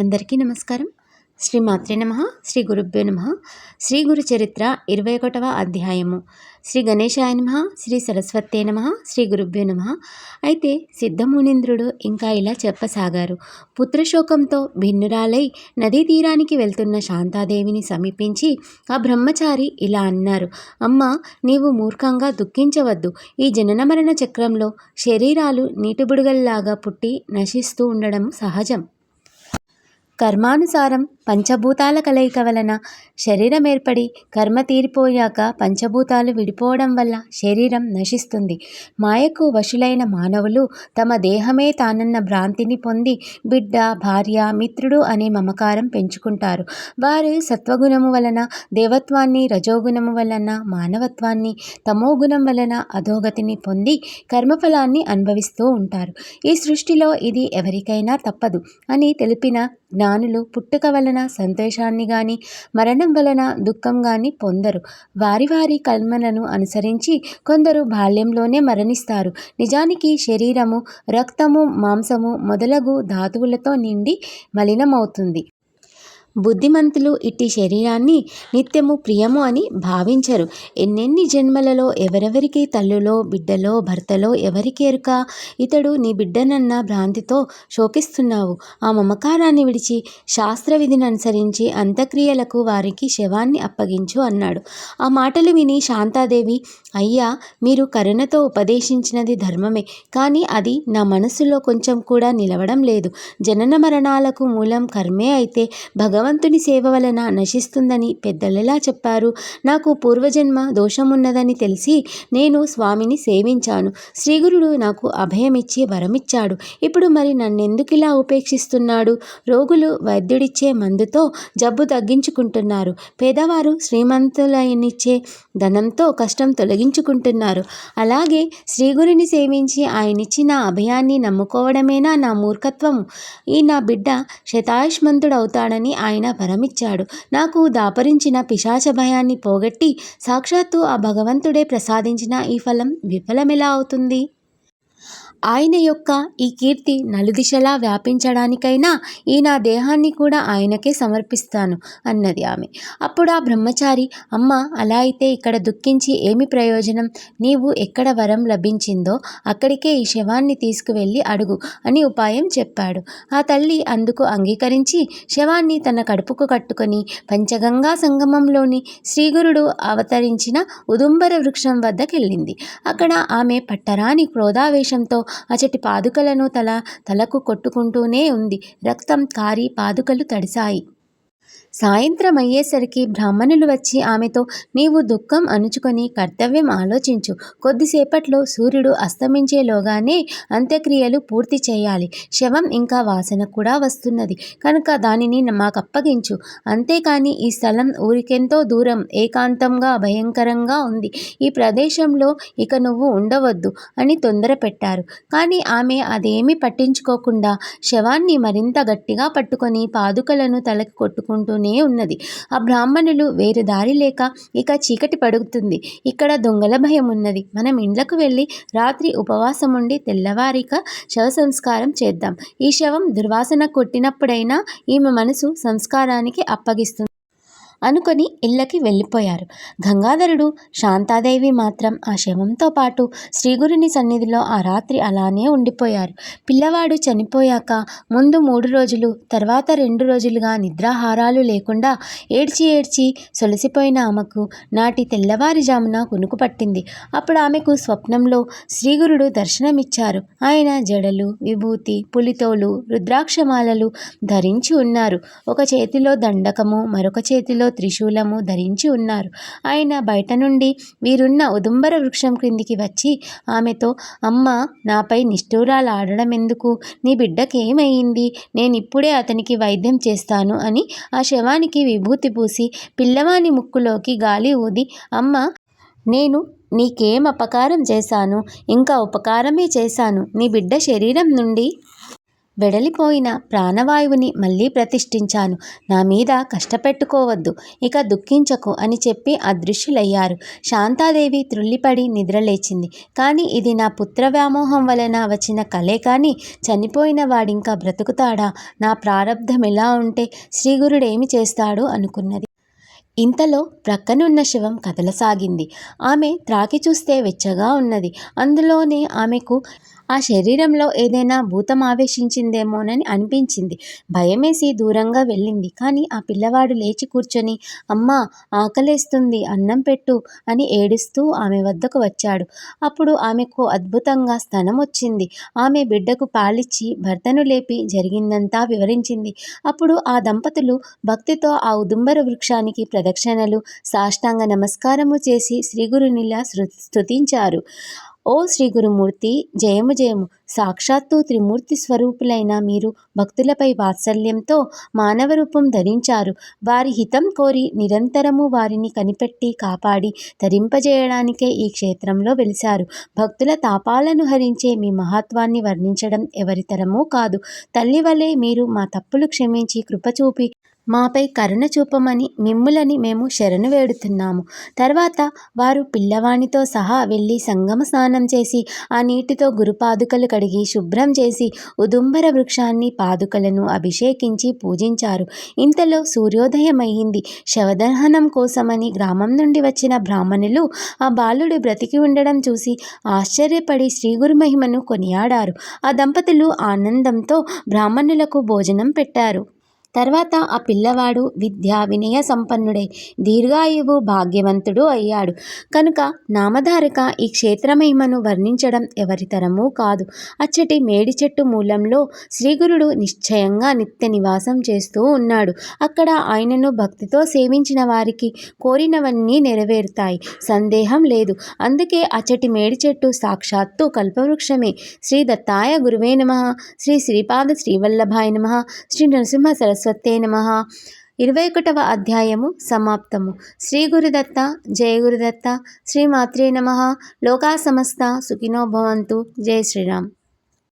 అందరికీ నమస్కారం. శ్రీ మాత్రే నమ శ్రీ గురుభ్యో నమ. శ్రీ గురు చరిత్ర ఇరవై ఒకటవ అధ్యాయము. శ్రీ గణేశాయ నమ శ్రీ సరస్వతే నమ శ్రీ గురుభ్యో నమ. అయితే సిద్ధమునింద్రుడు ఇంకా ఇలా చెప్పసాగారు. పుత్రశోకంతో భిన్నురాలై నదీ తీరానికి వెళ్తున్న శాంతాదేవిని సమీపించి ఆ బ్రహ్మచారి ఇలా అన్నారు అమ్మ నీవు మూర్ఖంగా దుఃఖించవద్దు. ఈ జనన మరణ చక్రంలో శరీరాలు నీటిబుడుగల్లాగా పుట్టి నశిస్తూ ఉండడం సహజం. కర్మానుసారం పంచభూతాల కలయిక వలన శరీరం ఏర్పడి కర్మ తీరిపోయాక పంచభూతాలు విడిపోవడం వల్ల శరీరం నశిస్తుంది. మాయకు వశులైన మానవులు తమ దేహమే తానన్న భ్రాంతిని పొంది బిడ్డ భార్య మిత్రుడు అనే మమకారం పెంచుకుంటారు. వారు సత్వగుణము వలన దేవత్వాన్ని రజోగుణము వలన మానవత్వాన్ని తమోగుణం వలన అధోగతిని పొంది కర్మఫలాన్ని అనుభవిస్తూ ఉంటారు. ఈ సృష్టిలో ఇది ఎవరికైనా తప్పదు అని తెలిపిన జ్ఞానులు పుట్టుక వలన సంతోషాన్ని గాని మరణం వలన దుఃఖం గాని పొందరు. వారి వారి కల్మలను అనుసరించి కొందరు బాల్యంలోనే మరణిస్తారు. నిజానికి శరీరము రక్తము మాంసము మొదలగు ధాతువులతో నిండి మలినమవుతుంది. బుద్ధిమంతులు ఇట్టి శరీరాన్ని నిత్యము ప్రియము అని భావించరు. ఎన్నెన్ని జన్మలలో ఎవరెవరికి తల్లులో బిడ్డలో భర్తలో ఎవరికి ఎరుక? ఇతడు నీ బిడ్డనన్న భ్రాంతితో శోకిస్తున్నావు. ఆ మమకారాన్ని విడిచి శాస్త్ర విధిని అనుసరించి అంత్యక్రియలకు వారికి శవాన్ని అప్పగించు అన్నాడు. ఆ మాటలు విని శాంతాదేవి అయ్యా మీరు కరుణతో ఉపదేశించినది ధర్మమే కానీ అది నా మనసులో కొంచెం కూడా నిలవడం లేదు. జనన మరణాలకు మూలం కర్మే అయితే భగవన్ భగవంతుని సేవ వలన నశిస్తుందని పెద్దలెలా చెప్పారు? నాకు పూర్వజన్మ దోషమున్నదని తెలిసి నేను స్వామిని సేవించాను. శ్రీగురుడు నాకు అభయమిచ్చి వరమిచ్చాడు. ఇప్పుడు మరి నన్నెందుకు ఇలా ఉపేక్షిస్తున్నాడు? రోగులు వైద్యుడిచ్చే మందుతో జబ్బు తగ్గించుకుంటున్నారు. పేదవారు శ్రీమంతులనిచ్చే ధనంతో కష్టం తొలగించుకుంటున్నారు. అలాగే శ్రీగురిని సేవించి ఆయనిచ్చిన అభయాన్ని నమ్ముకోవడమేనా నా మూర్ఖత్వము? ఈ నా బిడ్డ శతాయుష్మంతుడవుతాడని ఆయన ఆయన వరమిచ్చాడు. నాకు దాపరించిన పిశాచ భయాన్ని పోగొట్టి సాక్షాత్తు ఆ భగవంతుడే ప్రసాదించిన ఈ ఫలం విఫలమెలా అవుతుంది? ఆయన యొక్క ఈ కీర్తి నలుదిశలా వ్యాపించడానికైనా ఈ నా దేహాన్ని కూడా ఆయనకే సమర్పిస్తాను అన్నది ఆమె. అప్పుడు ఆ బ్రహ్మచారి అమ్మ అలా అయితే ఇక్కడ దుఃఖించి ఏమి ప్రయోజనం? నీవు ఎక్కడ వరం లభించిందో అక్కడికే ఈ శవాన్ని తీసుకువెళ్ళి అడుగు అని ఉపాయం చెప్పాడు. ఆ తల్లి అందుకు అంగీకరించి శవాన్ని తన కడుపుకు కట్టుకొని పంచగంగా సంగమంలోని శ్రీగురుడు అవతరించిన ఉదుంబర వృక్షం వద్దకెళ్ళింది. అక్కడ ఆమె పట్టరాని క్రోధావేశంతో అచటి పాదుకలను తల తలకు కొట్టుకుంటూనే ఉంది. రక్తం కారి పాదుకలు తడిశాయి. సాయంత్రం అయ్యేసరికి బ్రాహ్మణులు వచ్చి ఆమెతో నీవు దుఃఖం అణుచుకొని కర్తవ్యం ఆలోచించు. కొద్దిసేపట్లో సూర్యుడు అస్తమించేలోగానే అంత్యక్రియలు పూర్తి చేయాలి. శవం ఇంకా వాసన కూడా వస్తున్నది. కనుక దానిని మాకు అప్పగించు. అంతేకాని ఈ స్థలం ఊరికెంతో దూరం ఏకాంతంగా భయంకరంగా ఉంది. ఈ ప్రదేశంలో ఇక నువ్వు ఉండవద్దు అని తొందర పెట్టారు కానీ ఆమె అదేమీ పట్టించుకోకుండా శవాన్ని మరింత గట్టిగా పట్టుకొని పాదుకలను తలకి కొట్టుకుంటూ జరుగుతూనే ఉన్నది. ఆ బ్రాహ్మణులు వేరు దారి లేక ఇక చీకటి పడుగుతుంది ఇక్కడ దొంగల భయం ఉన్నది. మనం ఇండ్లకు వెళ్ళి రాత్రి ఉపవాసం ఉండి తెల్లవారిక శవ సంస్కారం చేద్దాం. ఈ శవం దుర్వాసన కొట్టినప్పుడైనా ఈమె మనసు సంస్కారానికి అప్పగిస్తుంది. అనుకొని ఇళ్ళకి వెళ్ళిపోయారు. గంగాధరుడు శాంతాదేవి మాత్రం ఆ శవంతో పాటు శ్రీగురుని సన్నిధిలో ఆ రాత్రి అలానే ఉండిపోయారు. పిల్లవాడు చనిపోయాక ముందు మూడు రోజులు తర్వాత రెండు రోజులుగా నిద్రాహారాలు లేకుండా ఏడ్చి ఏడ్చి సొలసిపోయిన ఆమెకు నాటి తెల్లవారుజామున కునుకు పట్టింది. అప్పుడు ఆమెకు స్వప్నంలో శ్రీగురుడు దర్శనమిచ్చారు. ఆయన జడలు విభూతి పులితోలు రుద్రాక్షమాలలు ధరించి ఉన్నారు. ఒక చేతిలో దండకము మరొక చేతిలో త్రిశూలము ధరించి ఉన్నారు. ఆయన బయట నుండి వీరున్న ఉదుంబర వృక్షం క్రిందికి వచ్చి ఆమెతో అమ్మ నాపై నిష్ఠూరాలు ఆడడం ఎందుకు? నీ బిడ్డకేమైంది? నేను ఇప్పుడే అతనికి వైద్యం చేస్తాను అని ఆ శవానికి విభూతి పూసి పిల్లవాని ముక్కులోకి గాలి ఊది అమ్మ నేను నీకేం అపకారం చేశాను? ఇంకా ఉపకారమే చేశాను. నీ బిడ్డ శరీరం నుండి వెడలిపోయిన ప్రాణవాయువుని మళ్ళీ ప్రతిష్ఠించాను. నా మీద కష్టపెట్టుకోవద్దు ఇక దుఃఖించకు అని చెప్పి అదృశ్యులయ్యారు. శాంతాదేవి త్రుళ్ళిపడి నిద్రలేచింది. కానీ ఇది నా పుత్ర వ్యామోహం వలన వచ్చిన కలే కానీ చనిపోయిన వాడింకా బ్రతుకుతాడా? నా ప్రారంధం ఎలా ఉంటే శ్రీగురుడేమి చేస్తాడు అనుకున్నది. ఇంతలో ప్రక్కనున్న శవం కదలసాగింది. ఆమె త్రాకి చూస్తే వెచ్చగా ఉన్నది. అందులోనే ఆమెకు ఆ శరీరంలో ఏదైనా భూతం ఆవేశించిందేమోనని అనిపించింది. భయమేసి దూరంగా వెళ్ళింది. కానీ ఆ పిల్లవాడు లేచి కూర్చొని అమ్మ ఆకలేస్తుంది అన్నం పెట్టు అని ఏడుస్తూ ఆమె వద్దకు వచ్చాడు. అప్పుడు ఆమెకు అద్భుతంగా స్థనం వచ్చింది. ఆమె బిడ్డకు పాలిచ్చి భర్తను లేపి జరిగిందంతా వివరించింది. అప్పుడు ఆ దంపతులు భక్తితో ఆ ఉదుంబర వృక్షానికి ప్రదక్షిణలు సాష్టాంగ నమస్కారము చేసి శ్రీగురునిలా స్తుతించారు. ఓ శ్రీ గురుమూర్తి జయము జయము. సాక్షాత్తు త్రిమూర్తి స్వరూపులైన మీరు భక్తులపై వాత్సల్యంతో మానవ రూపం ధరించారు. వారి హితం కోరి నిరంతరము వారిని కనిపెట్టి కాపాడి ధరింపజేయడానికే ఈ క్షేత్రంలో వెలిశారు. భక్తుల తాపాలను హరించే మీ మహత్వాన్ని వర్ణించడం ఎవరితరమూ కాదు. తల్లి వలె మీరు మా తప్పులు క్షమించి కృపచూపి మాపై కరుణ చూపమని మిమ్ములని మేము శరణు వేడుతున్నాము. తర్వాత వారు పిల్లవానితో సహా వెళ్ళి సంగమ స్నానం చేసి ఆ నీటితో గురుపాదుకలు కడిగి శుభ్రం చేసి ఉదుంబర వృక్షాన్ని పాదుకలను అభిషేకించి పూజించారు. ఇంతలో సూర్యోదయం శవదహనం కోసమని గ్రామం నుండి వచ్చిన బ్రాహ్మణులు ఆ బాలుడు బ్రతికి ఉండడం చూసి ఆశ్చర్యపడి శ్రీగురు మహిమను కొనియాడారు. ఆ దంపతులు ఆనందంతో బ్రాహ్మణులకు భోజనం పెట్టారు. తర్వాత ఆ పిల్లవాడు విద్యా వినయ సంపన్నుడై. దీర్ఘాయువు భాగ్యవంతుడు అయ్యాడు. కనుక నామధారక ఈ క్షేత్రమహిమను వర్ణించడం ఎవరితరమూ కాదు. అచ్చటి మేడి చెట్టు మూలంలో శ్రీగురుడు నిశ్చయంగా నిత్య నివాసం చేస్తూ ఉన్నాడు. అక్కడ ఆయనను భక్తితో సేవించిన వారికి కోరినవన్నీ నెరవేరుతాయి. సందేహం లేదు. అందుకే అచ్చటి మేడి చెట్టు సాక్షాత్తు కల్పవృక్షమే. శ్రీ దత్తాయ గురువే నమ. శ్రీ శ్రీపాద శ్రీవల్లభాయ నమ. శ్రీ నరసింహ సరస్వతే నమ. ఇరవై ఒకటవ అధ్యాయము సమాప్తము. శ్రీ గురుదత్త జయ గురుదత్త శ్రీ మాత్రే నమ. లోకా సమస్త సుఖినో భవంతు. జయ శ్రీరామ్.